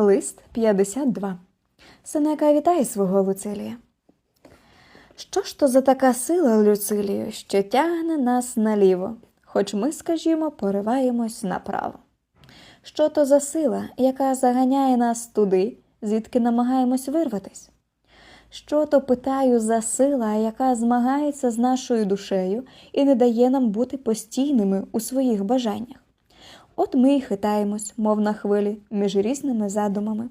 Лист 52. Сенека вітає свого Луцилія. Що ж то за така сила, Люцилію, що тягне нас наліво, хоч ми, скажімо, пориваємось направо? Що то за сила, яка заганяє нас туди, звідки намагаємось вирватись? Що то питаю за сила, яка змагається з нашою душею і не дає нам бути постійними у своїх бажаннях? От ми й хитаємось, мов на хвилі, між різними задумами.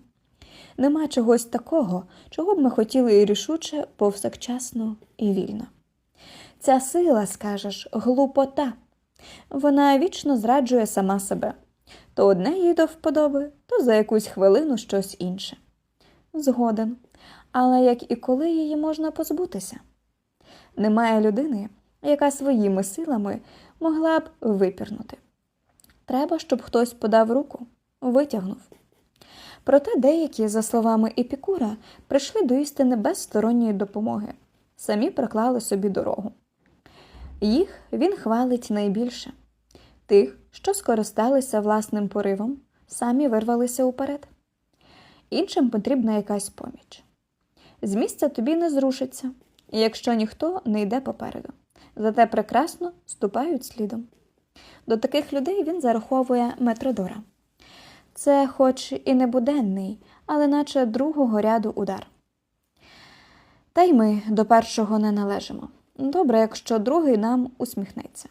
Нема чогось такого, чого б ми хотіли і рішуче, повсякчасно і вільно. Ця сила, скажеш, глупота. Вона вічно зраджує сама себе. То одне їй до вподоби, то за якусь хвилину щось інше. Згоден. Але як і коли її можна позбутися? Немає людини, яка своїми силами могла б випірнути. Треба, щоб хтось подав руку, витягнув. Проте деякі, за словами Епікура, прийшли до істини без сторонньої допомоги, самі проклали собі дорогу. Їх він хвалить найбільше тих, що скористалися власним поривом, самі вирвалися уперед. Іншим потрібна якась поміч. З місця тобі не зрушиться, якщо ніхто не йде попереду, зате прекрасно ступають слідом. До таких людей він зараховує Метродора. Це, хоч і не буденний, але наче другого ряду удар. Та й ми до першого не належимо. Добре, якщо другий нам усміхнеться.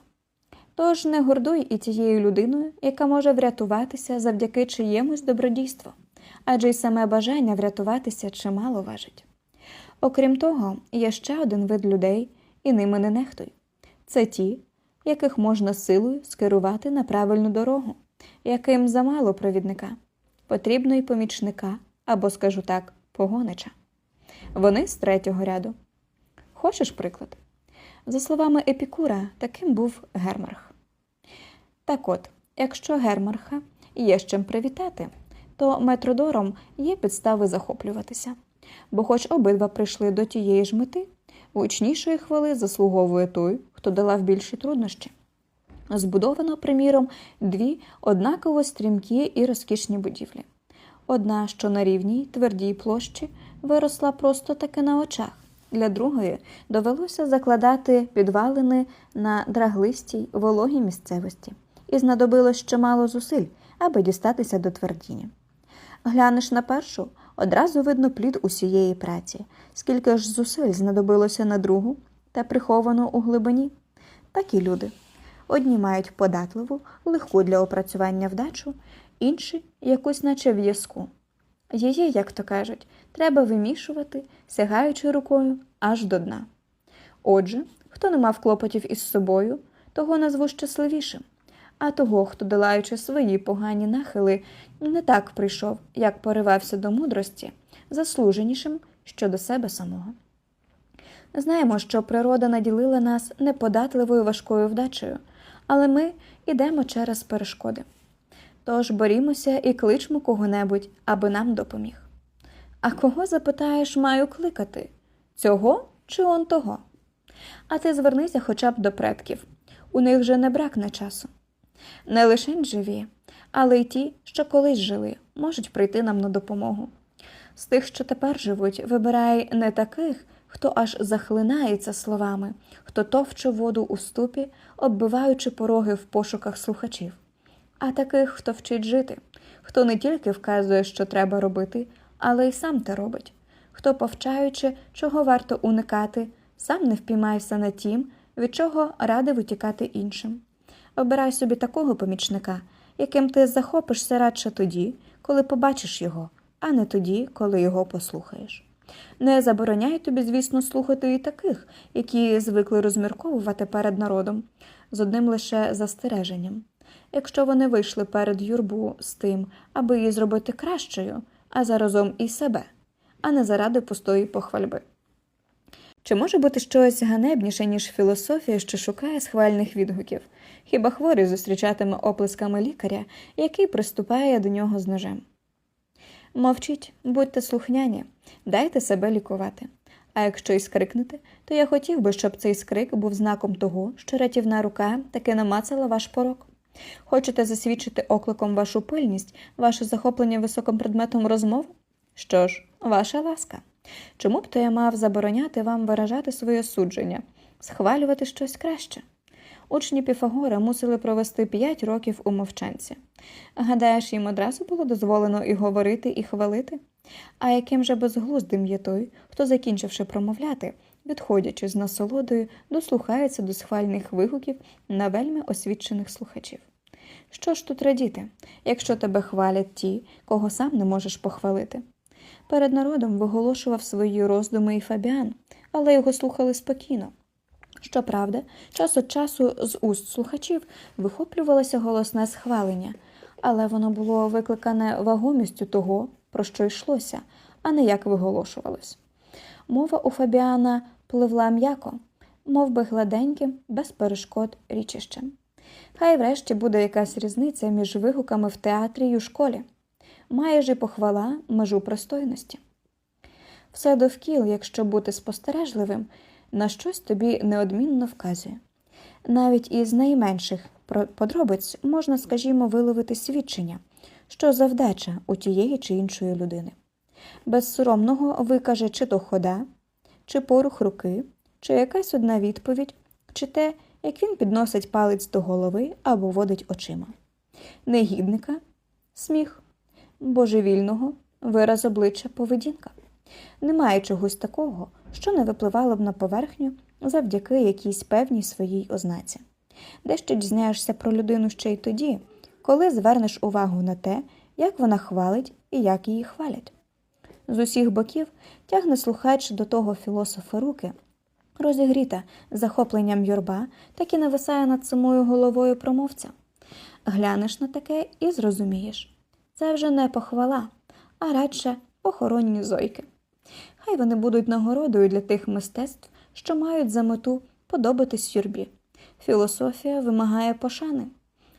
Тож не гордуй і тією людиною, яка може врятуватися завдяки чиємусь добродійству, адже й саме бажання врятуватися чимало важить. Окрім того, є ще один вид людей, і ними не нехтуй. Це ті, яких можна силою скерувати на правильну дорогу, яким замало провідника, потрібно й помічника або, скажу так, погонича. Вони з третього ряду. Хочеш приклад? За словами Епікура, таким був Гермарх. Так от, якщо Гермарха є з чим привітати, то метродором є підстави захоплюватися, бо, хоч обидва прийшли до тієї ж мети, гучнішої хвили заслуговує той, хто долав більші труднощі. Збудовано, приміром, дві однаково стрімкі і розкішні будівлі. Одна, що на рівній, твердій площі, виросла просто таки на очах. Для другої довелося закладати підвалини на драглистій вологій місцевості, і знадобилось чимало зусиль, аби дістатися до твердіні. Глянеш на першу, одразу видно плід усієї праці, скільки ж зусиль знадобилося на другу та приховано у глибині. Так і люди. Одні мають податливу, легку для опрацювання вдачу, інші якусь наче в'язку. Її, як то кажуть, треба вимішувати, сягаючи рукою аж до дна. Отже, хто не мав клопотів із собою, того назву щасливішим, а того, хто, долаючи свої погані нахили, не так прийшов, як поривався до мудрості, заслуженішим щодо себе самого. Знаємо, що природа наділила нас неподатливою важкою вдачею, але ми йдемо через перешкоди. Тож борімося і кличмо кого-небудь, аби нам допоміг. А кого, запитаєш, маю кликати? Цього чи он того? А ти звернися хоча б до предків у них же не бракне часу. Не лише живі, але й ті, що колись жили, можуть прийти нам на допомогу. З тих, що тепер живуть, вибирай не таких, хто аж захлинається словами, хто товче воду у ступі, оббиваючи пороги в пошуках слухачів, а таких, хто вчить жити, хто не тільки вказує, що треба робити, але й сам те робить, хто, повчаючи, чого варто уникати, сам не впіймається на тім, від чого радив утікати іншим. Обирай собі такого помічника, яким ти захопишся радше тоді, коли побачиш його, а не тоді, коли його послухаєш. Не забороняй тобі, звісно, слухати і таких, які звикли розмірковувати перед народом, з одним лише застереженням. Якщо вони вийшли перед юрбу з тим, аби її зробити кращою, а заразом і себе, а не заради пустої похвальби. Чи може бути щось ганебніше, ніж філософія, що шукає схвальних відгуків? Хіба хворий зустрічатиме оплесками лікаря, який приступає до нього з ножем? Мовчіть, будьте слухняні, дайте себе лікувати. А якщо й скрикнете, то я хотів би, щоб цей скрик був знаком того, що рятівна рука таки намацала ваш порок. Хочете засвідчити окликом вашу пильність, ваше захоплення високим предметом розмов? Що ж, ваша ласка. Чому б то я мав забороняти вам виражати своє судження, схвалювати щось краще? Учні Піфагора мусили провести п'ять років у мовчанці. Гадаєш, їм одразу було дозволено і говорити, і хвалити? А яким же безглуздим є той, хто, закінчивши промовляти, відходячи з насолодою, дослухається до схвальних вигуків на вельми освічених слухачів. Що ж тут радіти, якщо тебе хвалять ті, кого сам не можеш похвалити? Перед народом виголошував свої роздуми і Фабіан, але його слухали спокійно. Щоправда, час від часу з уст слухачів вихоплювалося голосне схвалення, але воно було викликане вагомістю того, про що йшлося, а не як виголошувалось. Мова у Фабіана пливла м'яко, мов би гладеньким, без перешкод річищем. Хай врешті буде якась різниця між вигуками в театрі й у школі. І похвала межу пристойності. Все довкіл, якщо бути спостережливим, на щось тобі неодмінно вказує. Навіть із найменших подробиць можна, скажімо, виловити свідчення, що завдача у тієї чи іншої людини. Без соромного викаже чи то хода, чи порух руки, чи якась одна відповідь, чи те, як він підносить палець до голови або водить очима. Негідника сміх, божевільного вираз обличчя поведінка. Немає чогось такого, що не випливало б на поверхню завдяки якійсь певній своїй ознаці. Дещо дізнаєшся про людину ще й тоді, коли звернеш увагу на те, як вона хвалить і як її хвалять. З усіх боків тягне слухач до того філософа руки, розігріта захопленням юрба, так і нависає над самою головою промовця. Глянеш на таке і зрозумієш. Це вже не похвала, а радше охоронні зойки. Хай вони будуть нагородою для тих мистецтв, що мають за мету подобатись юрбі. Філософія вимагає пошани.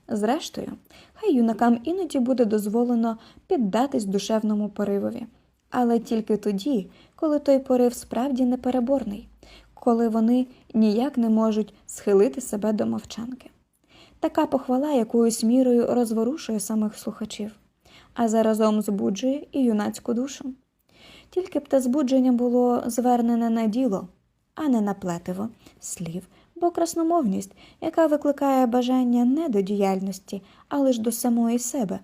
Зрештою, хай юнакам іноді буде дозволено піддатись душевному поривові, але тільки тоді, коли той порив справді непереборний, коли вони ніяк не можуть схилити себе до мовчанки. Така похвала якоюсь мірою розворушує самих слухачів, а заразом збуджує і юнацьку душу. Тільки б те збудження було звернене на діло, а не на плетиво слів, бо красномовність, яка викликає бажання не до діяльності, а лише до самої себе,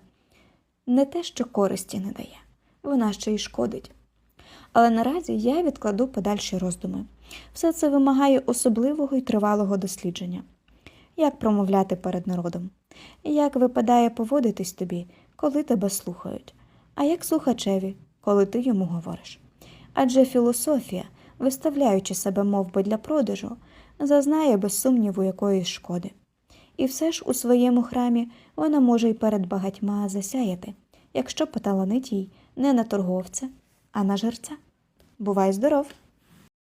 не те, що користі не дає, вона ще й шкодить. Але наразі я відкладу подальші роздуми. Все це вимагає особливого і тривалого дослідження. Як промовляти перед народом? Як випадає поводитись тобі, коли тебе слухають, а як слухачеві, коли ти йому говориш? Адже філософія, виставляючи себе мовби для продажу, зазнає без сумніву якоїсь шкоди. І все ж у своєму храмі вона може й перед багатьма засяяти, якщо поталанить їй не на торговця, а на жерця. Бувай здоров!